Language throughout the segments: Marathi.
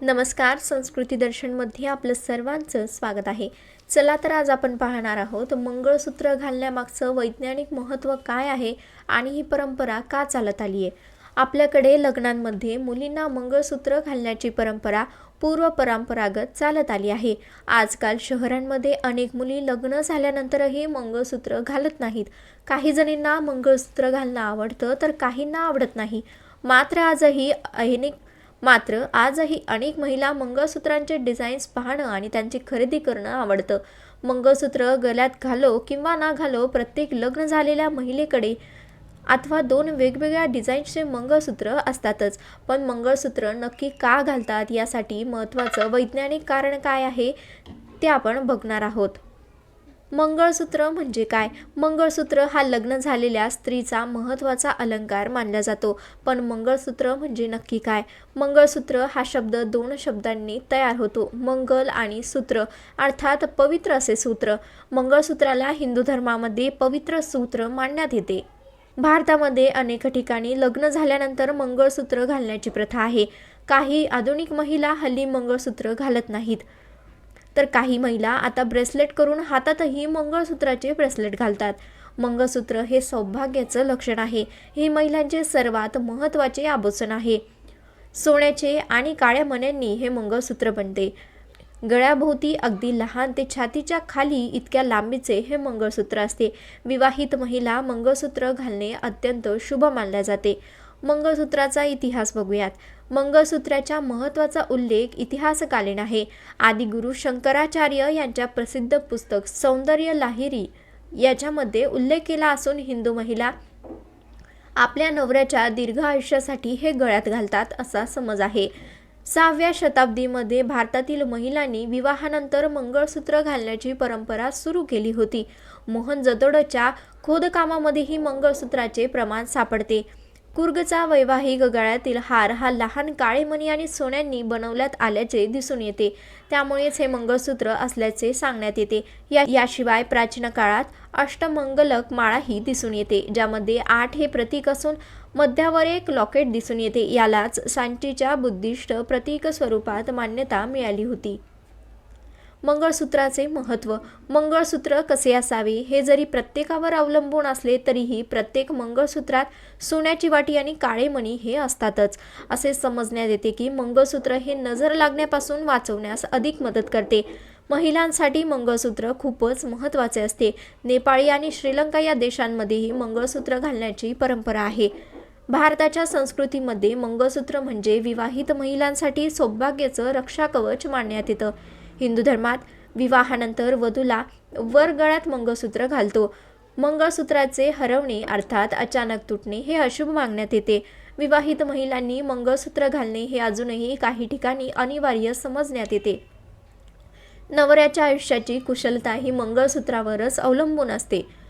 नमस्कार संस्कृती दर्शनमध्ये आपलं सर्वांचं स्वागत आहे. चला तर आज आपण पाहणार आहोत मंगळसूत्र घालण्यामागचं वैज्ञानिक महत्त्व काय आहे आणि ही परंपरा का चालत आली आहे? आपल्याकडे लग्नांमध्ये मुलींना मंगळसूत्र घालण्याची परंपरा पूर्व परंपरागत चालत आली आहे. आजकाल शहरांमध्ये अनेक मुली लग्न झाल्यानंतरही मंगळसूत्र घालत नाहीत. काही जणींना मंगळसूत्र घालणं आवडतं तर काहींना आवडत नाही. मात्र आजही अनेक मात्र आजही अनेक महिला मंगळसूत्रांचे डिझाईन्स पाहणं आणि त्यांची खरेदी करणं आवडतं. मंगळसूत्र गळ्यात घालो किंवा ना घालो प्रत्येक लग्न झालेल्या महिलेकडे अथवा दोन वेगवेगळ्या डिझाईन्सचे मंगळसूत्र असतातच. पण मंगळसूत्र नक्की का घालतात यासाठी महत्त्वाचं वैज्ञानिक कारण काय आहे ते आपण बघणार आहोत. मंगळसूत्र म्हणजे काय? मंगळसूत्र हा लग्न झालेल्या स्त्रीचा महत्त्वाचा अलंकार मानला जातो. पण मंगळसूत्र म्हणजे नक्की काय? मंगळसूत्र हा शब्द दोन शब्दांनी तयार होतो. मंगल आणि सूत्र अर्थात पवित्र असे सूत्र. मंगळसूत्राला हिंदू धर्मामध्ये पवित्र सूत्र मानण्यात येते. भारतामध्ये अनेक ठिकाणी लग्न झाल्यानंतर मंगळसूत्र घालण्याची प्रथा आहे. काही आधुनिक महिला हल्ली मंगळसूत्र घालत नाहीत. तर काही महिला आता ब्रेसलेट करून हातातही मंगळसूत्राचे ब्रेसलेट घालतात. मंगळसूत्र हे सौभाग्याचं लक्षण आहे. हे महिलांचे सर्वात महत्त्वाचे आभूषण आहे. सोन्याचे आणि काळ्या मण्यांनी हे मंगळसूत्र बनते. गळ्याभोवती अगदी लहान ते छातीच्या खाली इतक्या लांबीचे हे मंगळसूत्र असते. विवाहित महिला मंगळसूत्र घालणे अत्यंत शुभ मानले जाते. मंगळसूत्राचा इतिहास बघूयात. मंगळसूत्राच्या महत्त्वाचा उल्लेख इतिहासकालीन आहे. आदिगुरु शंकराचार्य यांच्या प्रसिद्ध पुस्तक सौंदर्य लाहिरी याच्यामध्ये उल्लेख केला असून हिंदू महिला आपल्या नवऱ्याच्या दीर्घ आयुष्यासाठी हे गळ्यात घालतात असा समज आहे. सहाव्या शताब्दीमध्ये भारतातील महिलांनी विवाहानंतर मंगळसूत्र घालण्याची परंपरा सुरू केली होती. मोहनजोदडोच्या खोदकामामध्येही मंगळसूत्राचे प्रमाण सापडते. कुर्गचा वैवाहिक गळ्यातील हार हा लहान काळे मणी आणि सोन्यांनी बनवण्यात आल्याचे दिसून येते. त्यामुळेच हे मंगळसूत्र असल्याचे सांगण्यात येते. या याशिवाय प्राचीन काळात अष्टमंगलक माळाही दिसून येते ज्यामध्ये आठ हे प्रतीक असून मध्यावर एक लॉकेट दिसून येते. यालाच सांचीच्या बुद्धिष्ट प्रतीक स्वरूपात मान्यता मिळाली होती. मंगळसूत्राचे महत्त्व. मंगळसूत्र कसे असावे? हे जरी प्रत्येकावर अवलंबून असले तरीही प्रत्येक मंगळसूत्रात सोन्याची वाटी आणि काळे मणी हे असतातच. असे समजण्यात येते की मंगळसूत्र हे नजर लागण्यापासून वाचवण्यास अधिक मदत करते. महिलांसाठी मंगळसूत्र खूपच महत्त्वाचे असते. नेपाळी आणि श्रीलंका या देशांमध्येही मंगळसूत्र घालण्याची परंपरा आहे. भारताच्या संस्कृतीमध्ये मंगळसूत्र म्हणजे विवाहित महिलांसाठी सौभाग्याचं रक्षाकवच मानण्यात येतं. हिंदू धर्मात विवाहानंतर वधूला वर गळ्यात मंगळसूत्र घालतो. मंगळसूत्राचे हरवणे अर्थात अचानक तुटणे हे अशुभ मागण्यात येते. विवाहित महिलांनी मंगळसूत्र घालणे हे अजूनही काही ठिकाणी अनिवार्य समजण्यात येते. नवऱ्याच्या आयुष्याची कुशलता ही मंगळसूत्रावरच अवलंबून असते.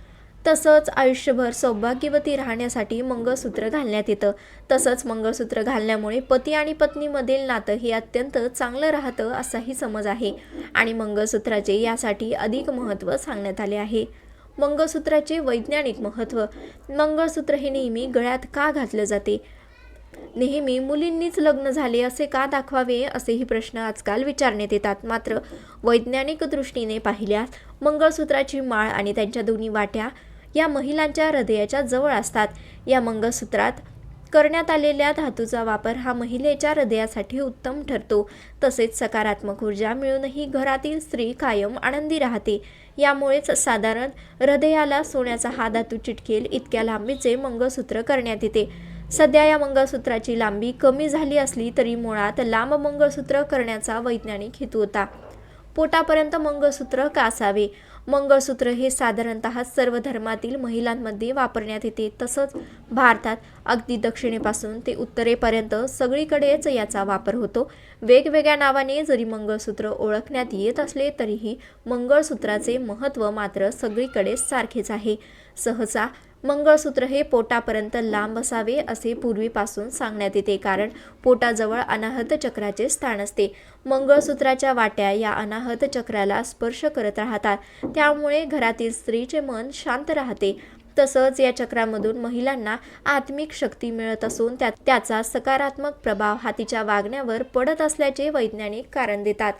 तसंच आयुष्यभर सौभाग्यवती राहण्यासाठी मंगळसूत्र घालण्यात येतं. तसंच मंगळसूत्र घालण्यामुळे पती आणि पत्नीमधील नातं हे अत्यंत चांगलं राहतं असाही समज आहे. आणि मंगळसूत्राचे यासाठी अधिक महत्त्व सांगण्यात आले आहे. मंगळसूत्राचे वैज्ञानिक महत्त्व मंगळसूत्र हे नेहमी गळ्यात का घातलं जाते? नेहमी मुलींनीच लग्न झाले असे का दाखवावे असेही प्रश्न आजकाल विचारण्यात येतात. मात्र वैज्ञानिक दृष्टीने पाहिल्यास मंगळसूत्राची माळ आणि त्यांच्या दोन्ही वाट्या या महिलांच्या हृदयाच्या जवळ असतात. या मंगळसूत्रात करण्यात आलेल्या धातूचा वापर हा महिलेच्या हृदयासाठी उत्तम ठरतो. तसेच सकारात्मक ऊर्जा मिळूनही घरातील स्त्री कायम आनंदी राहते. यामुळेच साधारण हृदयाला सोन्याचा हा धातू चिटकेल इतक्या लांबीचे मंगळसूत्र करण्यात येते. सध्या या मंगळसूत्राची लांबी कमी झाली असली तरी मुळात लांब मंगळसूत्र करण्याचा वैज्ञानिक हेतू होता. पोटापर्यंत मंगळसूत्र का असावे मंगळसूत्र हे साधारणतः सर्व धर्मातील महिलांमध्ये वापरण्यात येते. तसंच भारतात अगदी दक्षिणेपासून ते उत्तरेपर्यंत सगळीकडेच याचा वापर होतो. वेगवेगळ्या नावाने जरी मंगळसूत्र ओळखण्यात येत असले तरीही मंगळसूत्राचे महत्त्व मात्र सगळीकडे सारखेच आहे. सहसा मंगळसूत्र हे पोटापर्यंत लांब असावे असे पूर्वीपासून सांगण्यात येते कारण पोटाजवळ अनाहत चक्राचे स्थान असते. मंगळसूत्राच्या वाट्या या अनाहत चक्राला स्पर्श करत राहतात. त्यामुळे घरातील स्त्रीचे मन शांत राहते. तसंच या चक्रामधून महिलांना आत्मिक शक्ती मिळत असून त्या त्याचा सकारात्मक प्रभाव हा तिच्या वागण्यावर पडत असल्याचे वैज्ञानिक कारण देतात.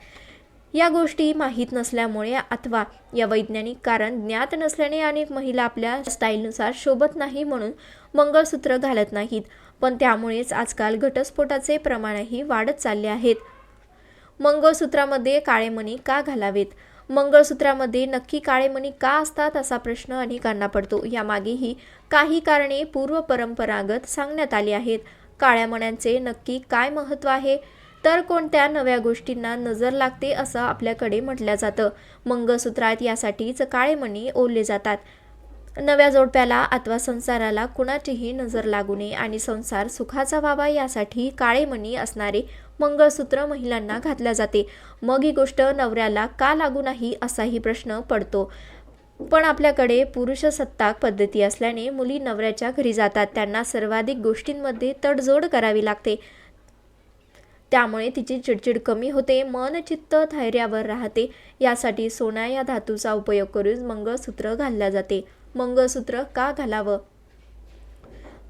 या गोष्टी माहीत नसल्यामुळे अथवा या वैज्ञानिक कारण ज्ञात नसल्याने अनेक महिला आपल्या स्टाईलनुसार शोभत नाही म्हणून मंगळसूत्र घालत नाहीत. पण त्यामुळेच आजकाल घटस्फोटाचे प्रमाणही वाढत चालले आहेत. मंगळसूत्रामध्ये काळे मणी का घालावेत? मंगळसूत्रामध्ये नक्की काळे मणी का असतात असा प्रश्न अनेकांना पडतो. यामागेही काही कारणे पूर्व परंपरागत सांगण्यात आली आहेत. काळ्या मण्यांचे नक्की काय महत्त्व आहे? तर कोणत्या नव्या गोष्टींना नजर लागते असं आपल्याकडे म्हटलं जातं. मंगळसूत्रात यासाठीच काळे मणी ओढले जातात. नव्या जोडप्याला अथवा संसाराला कुणाचीही नजर लागू नये आणि संसार सुखाचा व्हावा यासाठी काळे मणी असणारे मंगळसूत्र महिलांना घातल्या जाते. मग ही गोष्ट नवऱ्याला का लागू नाही असाही प्रश्न पडतो. पण आपल्याकडे पुरुषसत्ताक पद्धती असल्याने मुली नवऱ्याच्या घरी जातात. त्यांना सर्वाधिक गोष्टींमध्ये तडजोड करावी लागते. त्यामुळे तिची चिडचिड कमी होते मन चित्त धैर्यावर राहते. यासाठी सोना या धातूचा उपयोग करून मंगळसूत्र घालल्या जाते. मंगळसूत्र का घालावं?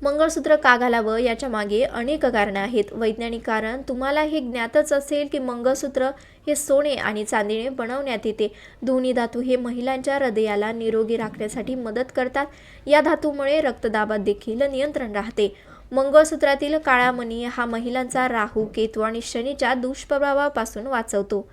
मंगळसूत्र का घालावं? याच्या मागे अनेक कारणं आहेत. वैज्ञानिक कारण तुम्हाला हे ज्ञातच असेल की मंगळसूत्र हे सोने आणि चांदीने बनवण्यात येते. दोन्ही धातू हे महिलांच्या हृदयाला निरोगी राखण्यासाठी मदत करतात. या धातूमुळे रक्तदाबात देखील नियंत्रण राहते. मंगळसूत्रातील काळा मणी हा महिलांचा राहू केतू आणि शनीच्या दुष्प्रभावापासून वाचवतो.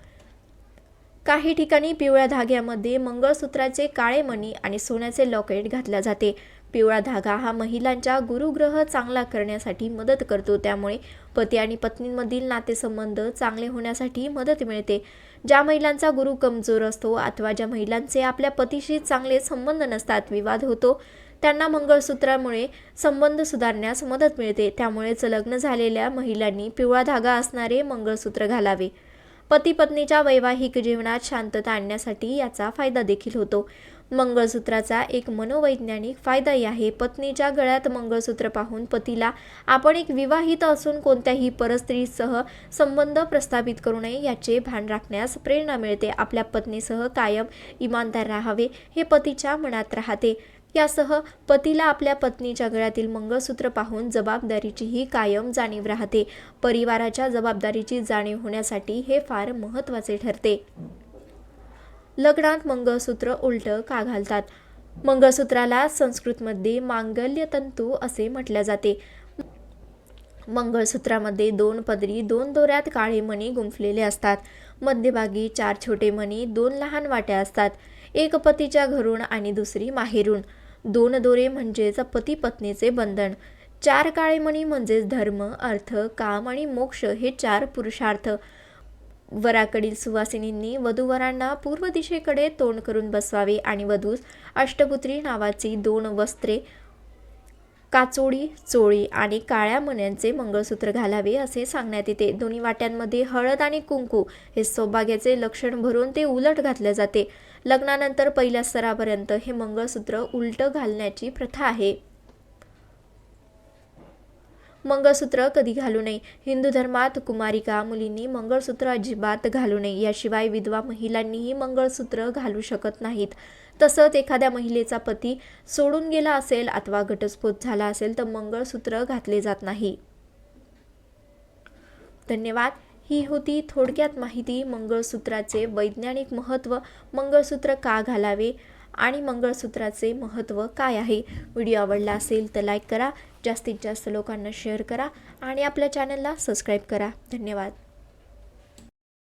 काही ठिकाणी पिवळ्या धाग्यामध्ये मंगळसूत्राचे काळे मणी आणि सोन्याचे लॉकेट घातल्या जाते. पिवळा धागा हा महिलांच्या गुरुग्रह चांगला करण्यासाठी मदत करतो. त्यामुळे पती आणि पत्नींमधील नातेसंबंध चांगले होण्यासाठी मदत मिळते. ज्या महिलांचा गुरु कमजोर असतो अथवा ज्या महिलांचे आपल्या पतीशी चांगले संबंध नसतात विवाद होतो त्यांना मंगळसूत्रामुळे संबंध सुधारण्यास मदत मिळते. त्यामुळेच लग्न झालेल्या महिलांनी पिवळा धागा असणारे मंगळसूत्र घालावे. पती पत्नीच्या वैवाहिक जीवनात शांतता आणण्यासाठी याचा फायदा देखील होतो. मंगळसूत्राचा एक मनोवैज्ञानिक फायदाही आहे. पत्नीच्या गळ्यात मंगळसूत्र पाहून पतीला आपण एक विवाहित असून कोणत्याही परस्त्रीसह संबंध प्रस्थापित करू नये याचे भान राखण्यास प्रेरणा मिळते. आपल्या पत्नीसह कायम इमानदार राहावे हे पतीच्या मनात राहते. यासह पतीला आपल्या पत्नीच्या गळ्यातील मंगळसूत्र पाहून जबाबदारीचीही कायम जाणीव राहते. परिवाराच्या जबाबदारीची जाणीव होण्यासाठी हे फार महत्त्वाचे ठरते. लग्नात मंगळसूत्र उलट का घालतात? मंगळसूत्राला संस्कृतमध्ये मांगल्य तंतू असे म्हटले जाते. मंगळसूत्रामध्ये दोन पदरी दोन दोऱ्यात काळे मणी गुंफलेले असतात. मध्यभागी चार छोटे मणी दोन लहान वाट्या असतात. एक पतीच्या घरून आणि दुसरी माहेरून दोन दोरे म्हणजेच पती पत्नीचे बंधन. चार काळेमणी म्हणजेच धर्म अर्थ काम आणि मोक्ष हे चार पुरुषार्थ. वराकडील सुवासिनींनी वधूवरांना पूर्व दिशेकडे तोंड करून बसवावे आणि वधूस अष्टपुत्री नावाची दोन वस्त्रे काचोडी चोळी आणि काळ्या मण्यांचे मंगळसूत्र घालावे असे सांगण्यात येते. दोन्ही वाट्यांमध्ये हळद आणि कुंकू हे सौभाग्याचे लक्षण भरून ते उलट घातले जाते. लग्नानंतर पहिल्या स्तरापर्यंत हे मंगळसूत्र उलटं घालण्याची प्रथा आहे. मंगळसूत्र कधी घालू नये? हिंदू धर्मात कुमारिका मुलींनी मंगळसूत्र अजिबात घालू नये. याशिवाय विधवा महिलांनीही मंगळसूत्र घालू शकत नाहीत. तसंच एखाद्या महिलेचा पती सोडून गेला असेल अथवा घटस्फोट झाला असेल तर मंगळसूत्र घातले जात नाही. धन्यवाद. ही होती थोडक्यात माहिती मंगळसूत्राचे. वैज्ञानिक महत्त्व मंगळसूत्र का घालावे आणि मंगळसूत्राचे महत्त्व काय आहे? व्हिडिओ आवडला असेल तर लाईक करा. जास्तीत जास्त लोकांना शेअर करा आणि आपल्या चॅनलला सबस्क्राईब करा. धन्यवाद.